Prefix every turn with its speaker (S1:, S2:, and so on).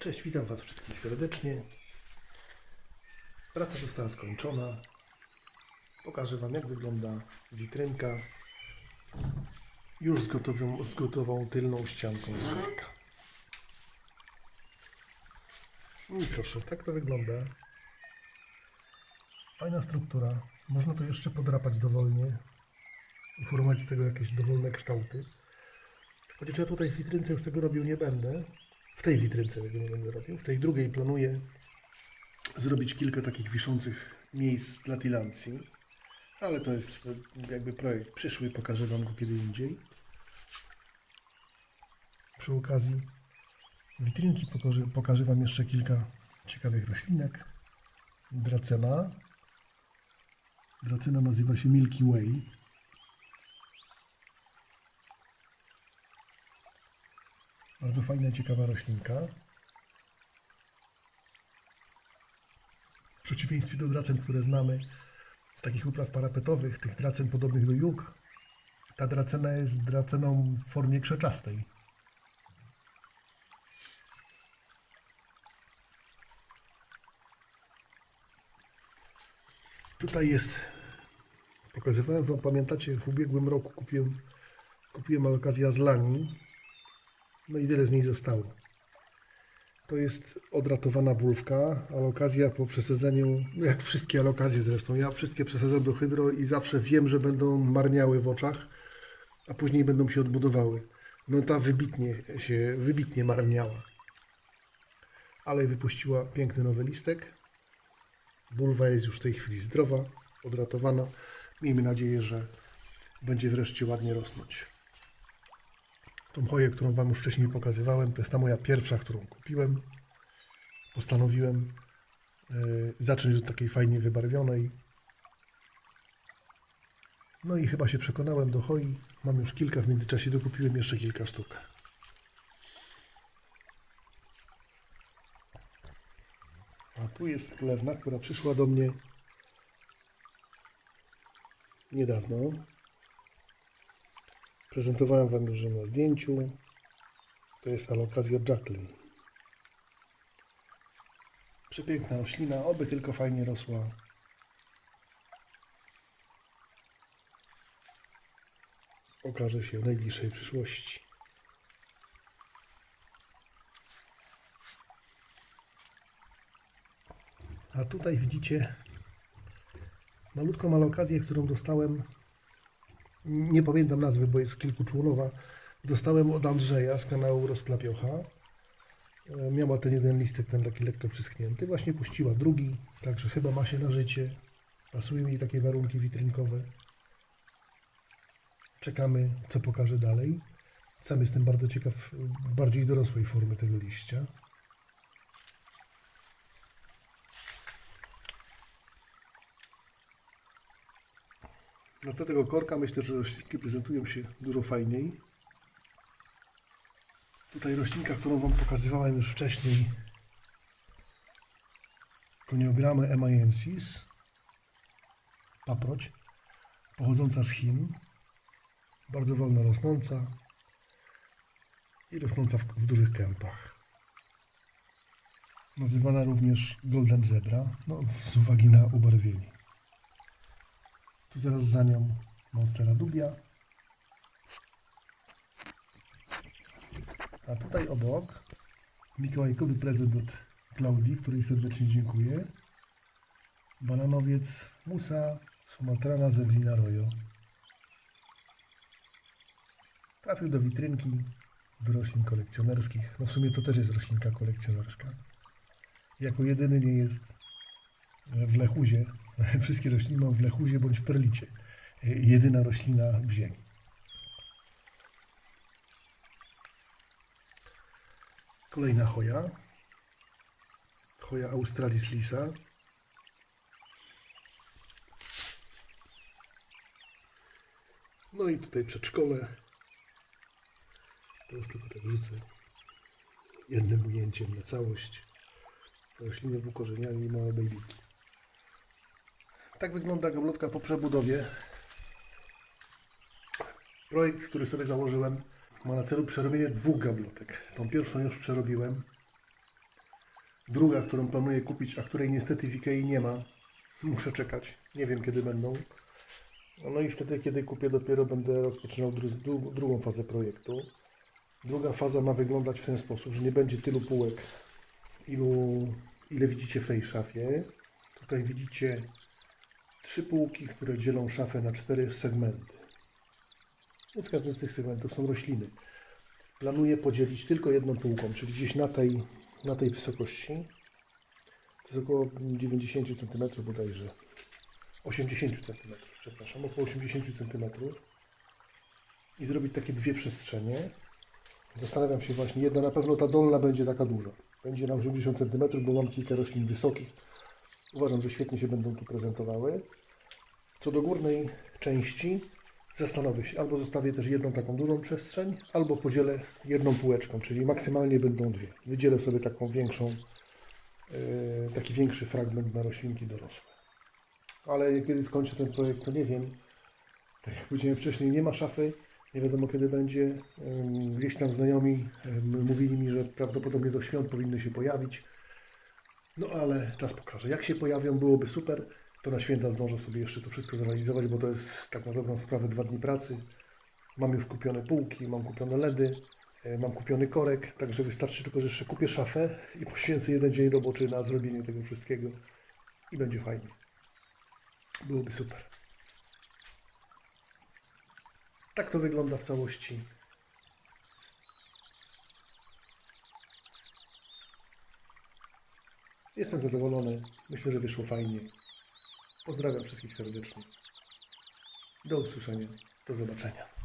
S1: Cześć, witam Was wszystkich serdecznie. Praca została skończona. Pokażę Wam, jak wygląda witrynka już z gotową, z gotową tylną ścianką korka. I proszę, tak to wygląda. Fajna struktura. Można to jeszcze podrapać dowolnie. Uformować z tego jakieś dowolne kształty. Chociaż ja tutaj w witrynce już tego robił nie będę. W tej witrynce tego nie będę robił. W tej drugiej planuję zrobić kilka takich wiszących miejsc dla tilancji. Ale to jest jakby projekt przyszły, pokażę Wam go kiedy indziej. Przy okazji witrynki pokażę, pokażę Wam jeszcze kilka ciekawych roślinek. Dracena. Dracena nazywa się Milky Way. Bardzo fajna, ciekawa roślinka. W przeciwieństwie do dracen, które znamy z takich upraw parapetowych, tych dracen podobnych do juk, ta dracena jest draceną w formie krzaczastej. Tutaj jest, pokazywałem Wam, pamiętacie, w ubiegłym roku kupiłem, kupiłem alokazja z Lani, no i wiele z niej zostało. To jest odratowana bulwka, alokazja po przesadzeniu, no jak wszystkie alokazje zresztą. Ja wszystkie przesadzam do hydro i zawsze wiem, że będą marniały w oczach, a później będą się odbudowały. No ta wybitnie się, wybitnie marniała. Ale wypuściła piękny nowy listek. Bulwa jest już w tej chwili zdrowa, odratowana. Miejmy nadzieję, że będzie wreszcie ładnie rosnąć. Tą choję, którą Wam już wcześniej pokazywałem, to jest ta moja pierwsza, którą kupiłem. Postanowiłem yy, zacząć od takiej fajnie wybarwionej. No i chyba się przekonałem do choi. Mam już kilka, w międzyczasie dokupiłem jeszcze kilka sztuk. A tu jest królewna, która przyszła do mnie niedawno. Prezentowałem Wam już na zdjęciu. To jest alokazja Jacqueline. Przepiękna roślina, oby tylko fajnie rosła. Okaże się w najbliższej przyszłości. A tutaj widzicie malutką alokazję, którą dostałem nie pamiętam nazwy, bo jest kilkuczłonowa. Dostałem od Andrzeja z kanału Rozklapiocha. E, Miała ten jeden listek, ten taki lekko przyschnięty. Właśnie puściła drugi, także chyba ma się na życie. Pasują jej takie warunki witrynkowe. Czekamy, co pokaże dalej. Sam jestem bardzo ciekaw bardziej dorosłej formy tego liścia. No do tego korka myślę, że roślinki prezentują się dużo fajniej. Tutaj roślinka, którą Wam pokazywałem już wcześniej. Koniogramy emiensis. Paproć. Pochodząca z Chin. Bardzo wolno rosnąca. I rosnąca w, w dużych kępach. Nazywana również Golden Zebra. No, z uwagi na ubarwienie. Tu zaraz za nią Monstera Dubia. A tutaj obok mikołajkowy prezent od Klaudii, której serdecznie dziękuję. Bananowiec Musa Sumatrana Zeblina Royo. Trafił do witrynki do roślin kolekcjonerskich. No w sumie to też jest roślinka kolekcjonerska. Jako jedyny nie jest w lechuzie. Wszystkie rośliny mam w lechuzie bądź w perlicie. Jedyna roślina w ziemi. Kolejna choja. Choja Australis lisa. No i tutaj przedszkole. To już tylko tak rzucę jednym ujęciem na całość. Rośliny w ukorzenianiu i małe bejliki. Tak wygląda gablotka po przebudowie. Projekt, który sobie założyłem, ma na celu przerobienie dwóch gablotek. Tą pierwszą już przerobiłem. Druga, którą planuję kupić, a której niestety w Ikei nie ma. Muszę czekać. Nie wiem kiedy będą. No i wtedy, kiedy kupię, dopiero będę rozpoczynał dru- dru- drugą fazę projektu. Druga faza ma wyglądać w ten sposób, że nie będzie tylu półek, ilu, ile widzicie w tej szafie. Tutaj widzicie trzy półki, które dzielą szafę na cztery segmenty. W każdym z tych segmentów są rośliny. Planuję podzielić tylko jedną półką, czyli gdzieś na tej, na tej wysokości. To jest około 90 cm bodajże. 80 cm, przepraszam, około 80 cm. I zrobić takie dwie przestrzenie. Zastanawiam się właśnie, jedna na pewno ta dolna będzie taka duża. Będzie na 80 cm, bo mam kilka roślin wysokich. Uważam, że świetnie się będą tu prezentowały. Co do górnej części, zastanowię się, albo zostawię też jedną taką dużą przestrzeń, albo podzielę jedną półeczką, czyli maksymalnie będą dwie. Wydzielę sobie taką większą, yy, taki większy fragment na roślinki dorosłe. Ale kiedy skończę ten projekt, to nie wiem. Tak jak powiedziałem wcześniej, nie ma szafy, nie wiadomo kiedy będzie. Gdzieś tam znajomi mówili mi, że prawdopodobnie do świąt powinny się pojawić. No ale czas pokaże. Jak się pojawią, byłoby super. To na święta zdążę sobie jeszcze to wszystko zrealizować, bo to jest tak na dobrą sprawę dwa dni pracy. Mam już kupione półki, mam kupione LEDy, e, mam kupiony korek, także wystarczy tylko, że jeszcze kupię szafę i poświęcę jeden dzień roboczy na zrobienie tego wszystkiego i będzie fajnie. Byłoby super. Tak to wygląda w całości. Jestem zadowolony. Myślę, że wyszło fajnie. Pozdrawiam wszystkich serdecznie. Do usłyszenia. Do zobaczenia.